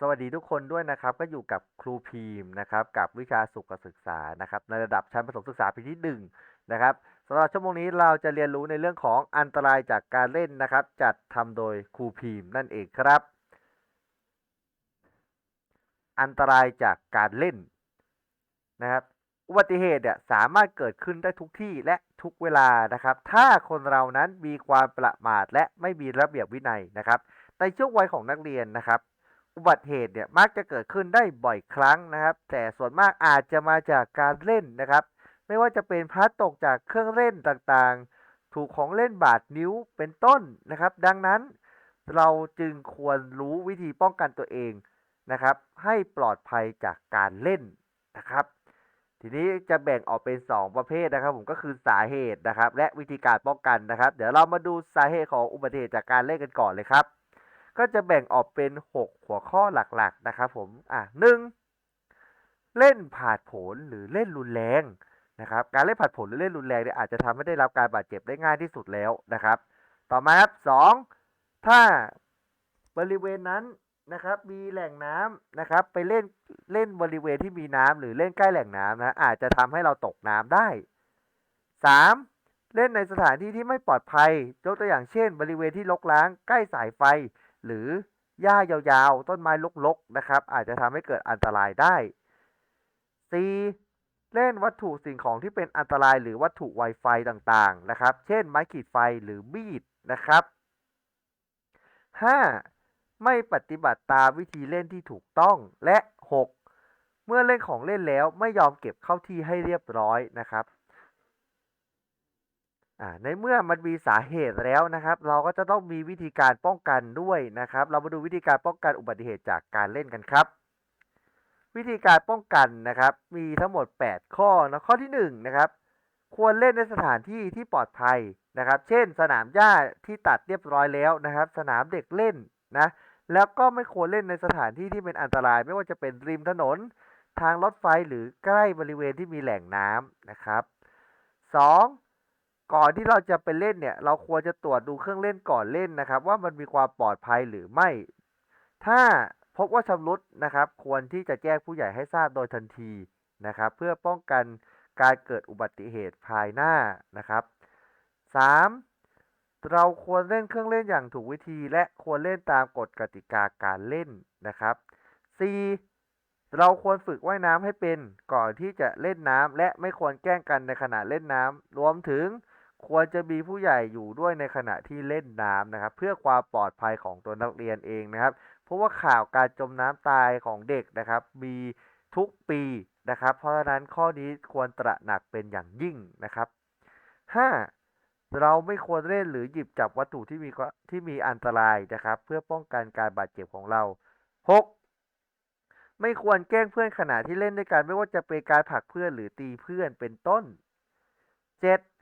สวัสดีทุกคนด้วยนะครับ ก็อยู่กับครูพีมนะครับ กับวิชาสุขศึกษานะครับ ในระดับชั้นประถมศึกษาปีที่หนึ่งนะครับสำหรับชั่วโมงนี้เราจะเรียนรู้ในเรื่องของอันตรายจากการเล่นนะครับ จัดทำโดยครูพีมนั่นเองครับ อันตรายจากการเล่นนะครับ อุบัติเหตุเนี่ยสามารถเกิดขึ้นได้ทุกที่และทุกเวลานะครับ ถ้าคนเรานั้นมีความประมาทและไม่มีระเบียบวินัยนะครับในช่วงวัยของนักเรียนนะครับ อุบัติเหตุเนี่ยมักจะเกิดขึ้นได้บ่อยครั้งนะครับ แต่ส่วนมากอาจจะมาจากการเล่นนะครับ ไม่ว่าจะเป็นพลัดตกจากเครื่องเล่นต่างๆ ถูกของเล่นบาดนิ้วเป็นต้นนะครับ ดังนั้นเราจึงควรรู้วิธีป้องกันตัวเองนะครับ ให้ปลอดภัยจากการเล่นนะครับ ทีนี้จะแบ่งออกเป็น 2 ประเภทนะครับ ผมก็คือสาเหตุนะครับ และวิธีการป้องกันนะครับ เดี๋ยวเรามาดูสาเหตุของอุบัติเหตุจากการเล่นกันก่อนเลยครับ ก็จะแบ่งออกเป็น 6 หัวข้อหลักๆนะครับผมอะหนึ่งเล่นผาดโผนหรือเล่นรุนแรงนะครับการเล่นผาดโผนหรือเล่นรุนแรงเนี่ยอาจจะทำให้ได้รับการบาดเจ็บได้ง่ายที่สุดแล้วนะครับ ต่อมาครับสองถ้าบริเวณนั้นนะครับมีแหล่งน้ำนะครับไปเล่นเล่นบริเวณที่มีน้ำหรือเล่นใกล้แหล่งน้ำนะอาจจะทำให้เราตกน้ำได้สามเล่นในสถานที่ที่ไม่ปลอดภัยยกตัวอย่างเช่น บริเวณที่รกร้างใกล้สายไฟ หรือหญ้ายาวๆ ต้นไม้รกๆนะครับ อาจจะทำให้เกิดอันตรายได้ 4. เล่นวัตถุสิ่งของที่เป็นอันตรายหรือวัตถุไวไฟต่างๆนะครับ เช่นไม้ขีดไฟหรือมีดนะครับ 5. ไม่ปฏิบัติตามวิธีเล่นที่ถูกต้องและ 6. เมื่อเล่นของเล่นแล้วไม่ยอมเก็บเข้าที่ให้เรียบร้อยนะครับ อ่าในเมื่อมันมีสาเหตุแล้วนะครับ เราก็จะต้องมีวิธีการป้องกันด้วยนะครับ เรามาดูวิธีการป้องกันอุบัติเหตุจากการเล่นกันครับ วิธีการป้องกันนะครับ มีทั้งหมด 8 ข้อนะข้อที่1นะครับควรเล่นในสถานที่ที่ปลอดภัยนะครับ เช่น สนามหญ้าที่ตัดเรียบร้อยแล้วนะครับ สนามเด็กเล่นนะแล้วก็ไม่ควรเล่นในสถานที่ที่เป็นอันตราย ไม่ว่าจะเป็นริมถนน ทางรถไฟหรือใกล้บริเวณที่มีแหล่งน้ำนะครับ 2. ก่อนที่เราจะไปเล่นเนี่ย เราควรจะตรวจดูเครื่องเล่นก่อนเล่นนะครับ ว่ามันมีความปลอดภัยหรือไม่ ถ้าพบว่าชำรุดนะครับ ควรที่จะแจ้งผู้ใหญ่ให้ทราบโดยทันทีนะครับ เพื่อป้องกันการเกิดอุบัติเหตุภายหน้านะครับ 3. เราควรเล่นเครื่องเล่นอย่างถูกวิธี และควรเล่นตามกฎกติกาการเล่นนะครับ 4. เราควรฝึกว่ายน้ำให้เป็นก่อนที่จะเล่นน้ำและไม่ควรแกล้งกันในขณะเล่นน้ำรวมถึง ควรจะมีผู้ใหญ่อยู่ด้วยในขณะที่เล่นน้ำนะครับ เพื่อความปลอดภัยของตัวนักเรียนเองนะครับ เพราะว่าข่าวการจมน้ำตายของเด็กนะครับ มีทุกปีนะครับ เพราะฉะนั้นข้อนี้ควรตระหนักเป็นอย่างยิ่งนะครับ 5. เราไม่ควรเล่นหรือหยิบจับวัตถุที่มีที่มีอันตรายนะครับ เพื่อป้องกันการบาดเจ็บของเรา 6. ไม่ควรแกล้งเพื่อนขณะที่เล่นด้วยกันไม่ว่าจะเป็นการผลักเพื่อนหรือตีเพื่อนเป็นต้น 7.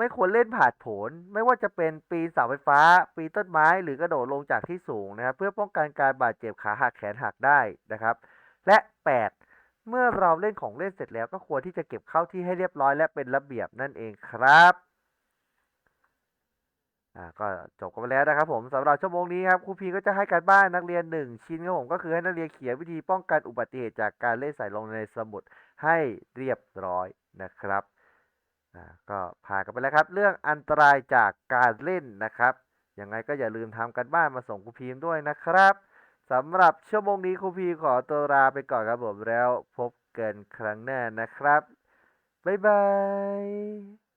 ไม่ควรเล่นผาดโผน ไม่ว่าจะเป็นปีนเสาไฟฟ้า ปีนต้นไม้ หรือกระโดดลงจากที่สูงนะครับ เพื่อป้องกันการบาดเจ็บขาหักแขนหักได้นะครับ และ 8. เมื่อเราเล่นของเล่นเสร็จแล้วก็ควรที่จะเก็บเข้าที่ให้เรียบร้อยและเป็นระเบียบนั่นเองครับอ่าก็จบกันไปแล้วนะครับผมสำหรับชั่วโมงนี้ครับครูพีก็จะให้การบ้านนักเรียนหนึ่งชิ้นครับผมก็คือให้นักเรียนเขียนวิธีป้องกันอุบัติเหตุจากการเล่นใส่ลงในสมุดให้เรียบร้อยนะครับ ก็ผ่านกันไปแล้วครับ เรื่องอันตรายจากการเล่นนะครับยังไงก็อย่าลืมทำกันบ้านมาส่งครูพีมด้วยนะครับสำหรับชั่วโมงนี้ครูพีขอตัวลาไปก่อนครับผมแล้วพบกันครั้งหน้านะครับ บ๊ายบาย